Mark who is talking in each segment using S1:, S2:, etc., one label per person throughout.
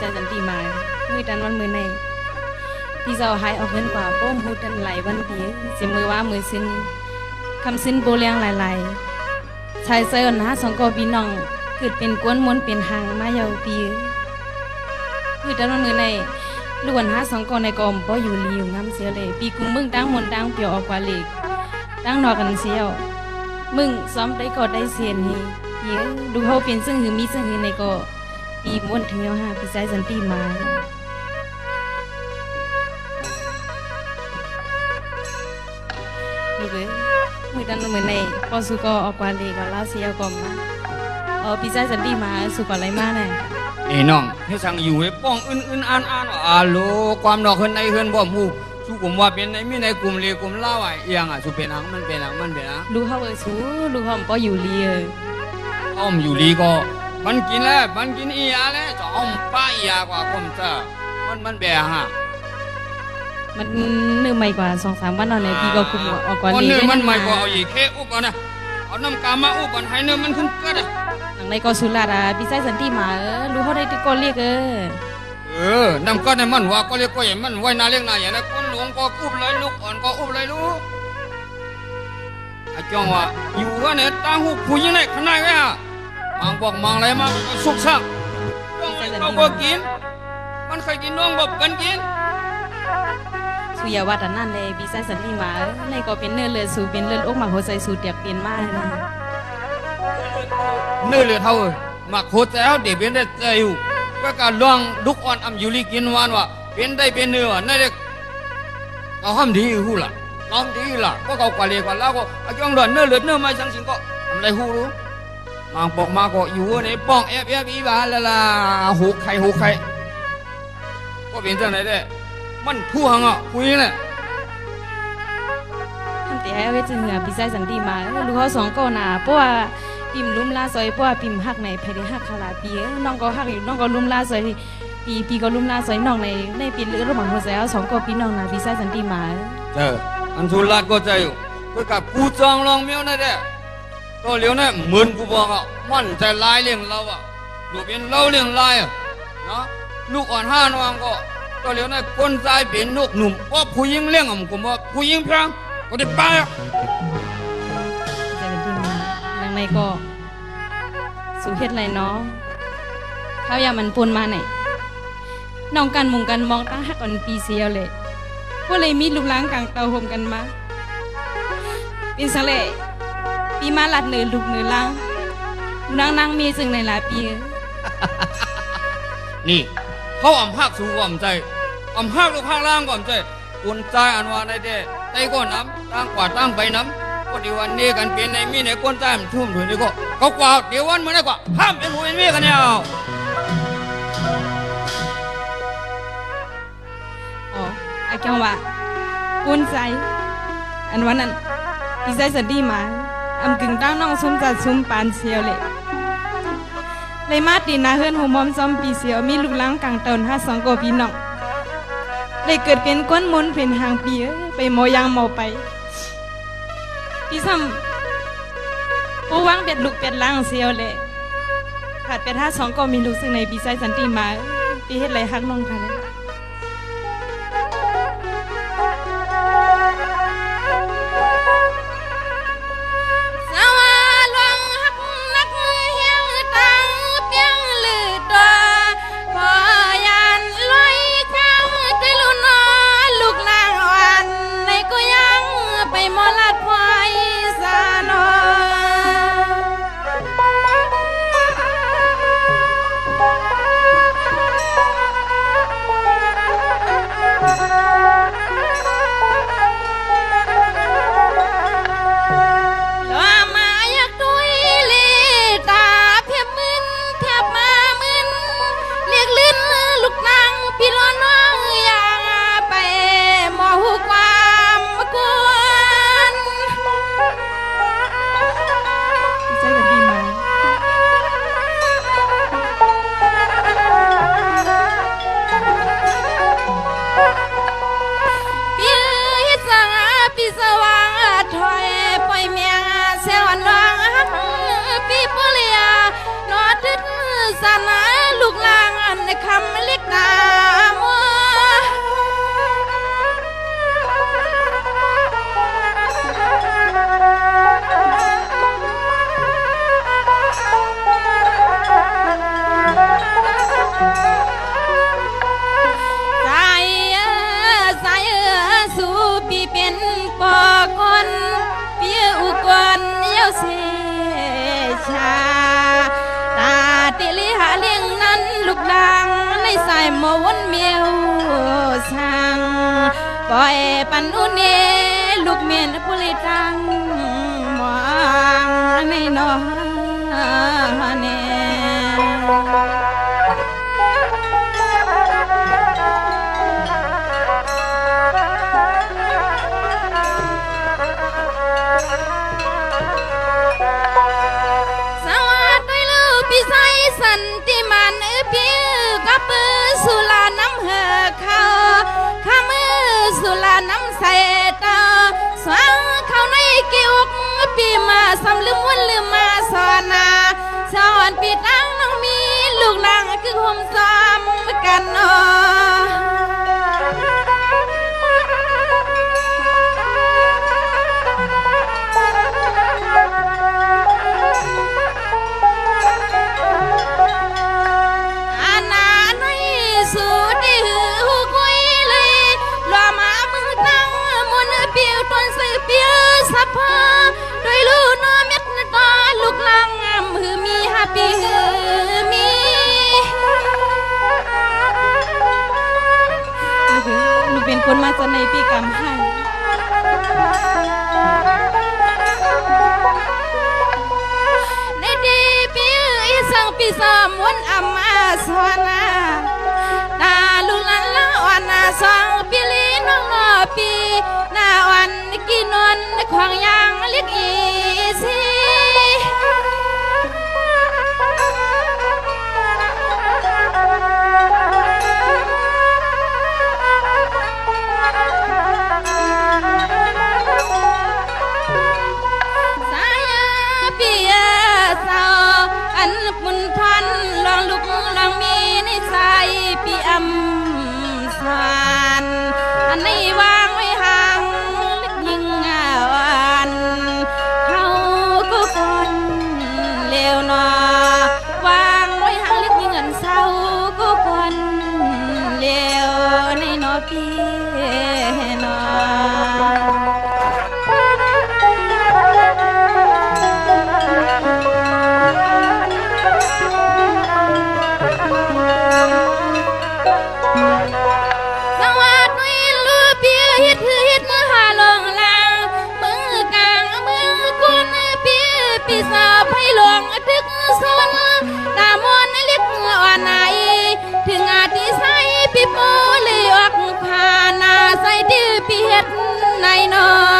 S1: ชายสันติมามือดันวันมือในพี่เจ้าหายออกเงินกว่าโป้มพูดดันไหลวันดีสิมือว่ามือสิ้นคำสิ้นโบเลียงหลายๆชายเซิร์นะสองกอพี่น้องเกิดเป็นกวนมวนเป็นหางมายาวปีมือดันวันมือในล้วนหาสองกอในกอมบ่อยู่ลีอยู่งามเสียเลยปีกุมมึงตั้งมนตั้งเปียวออกกว่าเหล็กตั้งนอกกันเสียวมึงซ้อมได้ก็ได้เสียนนี่เยดูเขาเป็นซึ่งหือมีซึ่งหือในก็ ปีม้วนถึงแล้วฮะพี่ชายสันติมาลูเอ้ยมือดันมือในพอสุก็ออกกว่าเลยก็ลาเสียก็มาเออพี่ชายสันติมาสุกอะไรมาแน่
S2: เอ้น้องให้สั่งอยู่ให้ป้องอื่นอื่นอ่านอ่านว่าโลความดอกเฮือนในเฮือนบ่มูสู้กลุ่มว่าเป็นในมีในกลุ่มเลกลุ่มเล่าไอ้เอียงอะสุเป็นหางมันเป็นหางมันเป็นหาง
S1: ลูเขาเออสูลูเขาบ่อยู่เลีย
S2: อ้อมอยู่ดีก็ มันกินแล้วมันกินอียาแล้วจะอ้อมป้าอียากว่าผมจ้ามันมันแบะฮะ
S1: มันนึกใหม่กว่าสองสามวันนอนในพี่ก็คุมออกกว่า
S2: คน
S1: เลย
S2: เนื้อมันใหม่กว่าเอาอีกแค่อุบเอานะเอาน้ำกามาอุบอันให้เนื้อมันขึ้นเกิดอะ
S1: หลังในก็สุราดาพี่ชายสันติมาเออลูกเขาได้ที่ก็เรียกเออ
S2: เออน้ำก้อนในมันว่าก็เรียกก็อย่างมันไว้นาเรียกนาอย่างนั้นคนหลวงก็อุบเลยลูกอ่อนก็อุบเลยลูกไอ้จ้องว่าอยู่ว่าเนี่ยตั้งหูผู้หญิงในขนาดไว้ฮะ มังบอกมังอะไรมาสุกซักเขาก็กิน มันเคยกินน้องบอกกันกิน
S1: สุยาวัดอันนั่นเลยพี่ชายสันติมาเออในก็เป็นเนื้อเลือดสูเป็นเลือดอกหมาหัวใจสูเตียกเป็นมากเลยนะ
S2: เนื้อเหลือเท่าหมักโคตรแล้วเดี๋ยวเป็นได้ใจอยู่ก็การลองดุกอ่อนอำอยู่ลีกินวานว่าเป็นได้เป็นเนื้อนั่นเด็กเอาห้ามดีหูล่ะห้ามดีล่ะก็เขากว่าเรียกว่าแล้วก็ไอ้จ้องเดินเนื้อเหลือเนื้อไม่ช่างสิงก็ทำไรหูรู้ มังบอกมาก็อยู่ในป้องแอบแอบอีบาละล่ะหูไข่หูไข่ก็เป็นจังไหนได้ มันผู้หังอะคุยเนี่ย
S1: ทำแต่ให้ไว้จึงเหงือพี่ชายสันติมาเออลูกเขาสองก็หนาเพราะว่าปิ่มลุ่มลาซอยเพราะว่าปิ่มหักในภายในหักคาราปีเออน้องก็หักอยู่น้องก็ลุ่มลาซอยปีปีก็ลุ่มลาซอยน้องในในปีเลือดระหว่างหัวใจเอาสองก็พี่น้องนะพี่ชายสันติมา
S2: เอออันทุลัดก็ใจอยู่ก็กับกูจองลองเมียวนั่นแหละ ก็เลี้ยวเนี่ยเหมือนกูบอกอะมันใจลายเลี้ยงเราอะดูเป็นเราเลี้ยงลายอะนะลูกอ่อนห้านวางก็ก็เลี้ยวเนี่ยคนใจเป็นลูกหนุ่มเพราะผู้หญิงเลี้ยงอะผมว่าผู้หญิงพรางก็ได้ไปอะ
S1: ใจเป็นที่มาดังในก็สูเฮ็ดไรเนาะเขาอย่ามันปนมาไหนน้องกันมุงกันมองตั้งหักอ่อนปีเสียวเลยก็เลยมีลูกล้างกลางเตาห่มกันมาเป็นสังเลย ปีมาหลัดเหนือลูกเหนือล้างนางนางมีจึงในหลายปี
S2: นี่เขาอ่ำหักสู่อ่ำใจอ่ำหักลูกข้างล่างก่อนใจคนใจอันว่าในเด้ไต้ก็น้ำตั้งกว่าตั้งไปน้ำก็ดีวันนี้กันเป็นในมีในก้นใจมันทุ่มถึงนี่ก็เขากว่าเดี๋ยววันมันได้กว่าห้ามเป็นหูเป็นเมียกันเนี่ย
S1: อ๋อไอ้จังว่ากุนใจอันวันนั้นพี่ใจสันดีมา อำกึ่งตั้งน้องซุ่มจัดซุ่มปานเสียวเลยเลยมาตีนาเฮือนหูมอมซ้อมปีเสียวมีลูกล้างกลางเตินห้าสองโกพี่น้องเลยเกิดเป็นก้นมนเป็นหางปีเอ้ยไปโมยางโมไปพี่ซ้ำผู้วางเป็ดลูกเป็ดล้างเสียวเลยขาดเป็ดห้าสองก็มีลูกซึ่งในปีใจสันติมาปีเฮ็ดไรฮักน้องค่ะ สนาลูกลางอันในคำ
S3: เล็
S1: กตามัวใจใจสู่ปีเป็นปอคนเปียอุกวนเยี่ยวเสชา mô vốn miêu sang Bòi bắn ưu nê lúc miền bù lê trăng Mhoàng này nó nè สุลาน้ำเหอเขาข้ามือสุลาน้ำใส่ตาสวางเขาในกิวปีมาสำลืมวันลืมมาสอนนาสอนปีตั้งน้องมีลูกนางคือห่มซ้ำกันนอ อันนี้วางไว้ห่างยิ่งอ่อนเขาก็คนเลวนอวางไว้ห่างลึกยิ่งเงินเศร้าก็คนเลวในนอพี่หนอเเปียดในนอ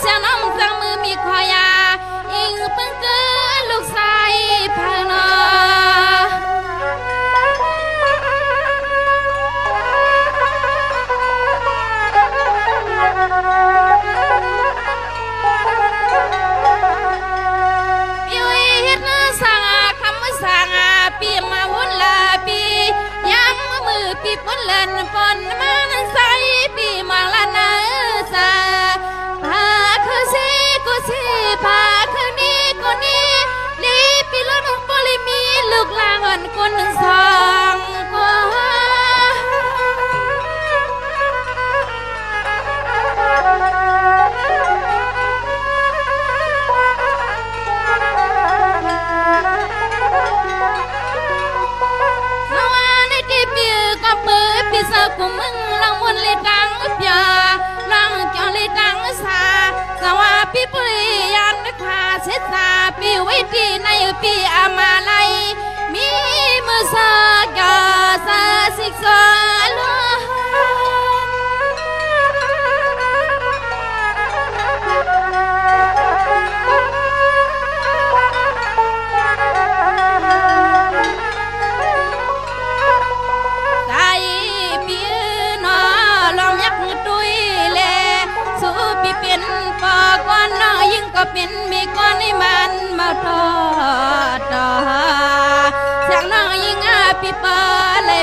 S1: เสียน้องจังมือมีควายาอิงเพิ่งเกิดลูกชายพังนอปีมาวุ่นลาปียังมือปีปุ่นเล่นปนมาใสปีมาละนาซา สิพาคืนนี้คนนี้ลีปีละนุ่มบริมีลูกลาหอนคนหนึ่งสองคน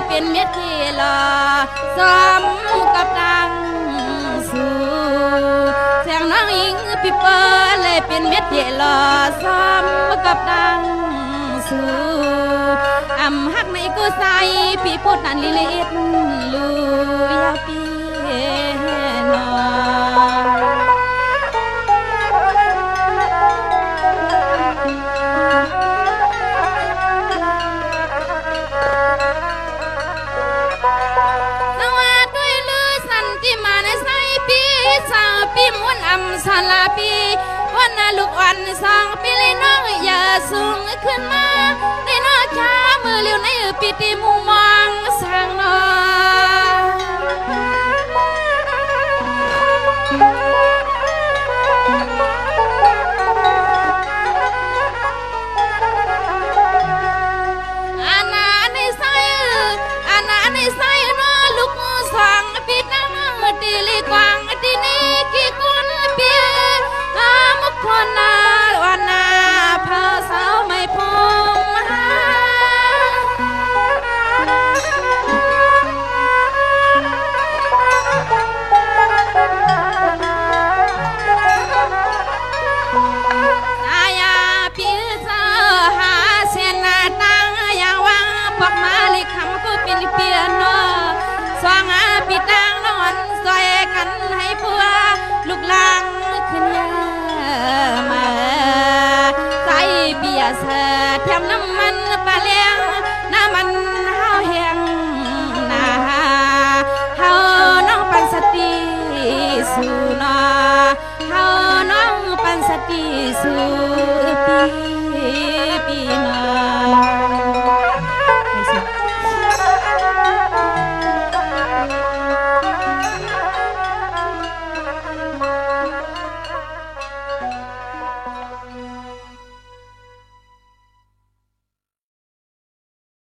S1: เป็นเม็ดขี้ลอสมกับดังสู่เสียงน้องอิงปิเปอร์เลยเป็นเม็ดขี้ลอสมกับดังสู่อำฮักในกูใส่พี่พูดนั่นลิลิตลูยาปีางอำสลาปีวันนาลูกอ่อนสองปีเลยน้องอย่าสูงขึ้นมาได้นอช้ามือเร็วในปิติมุมมองสร้างนอ কিছু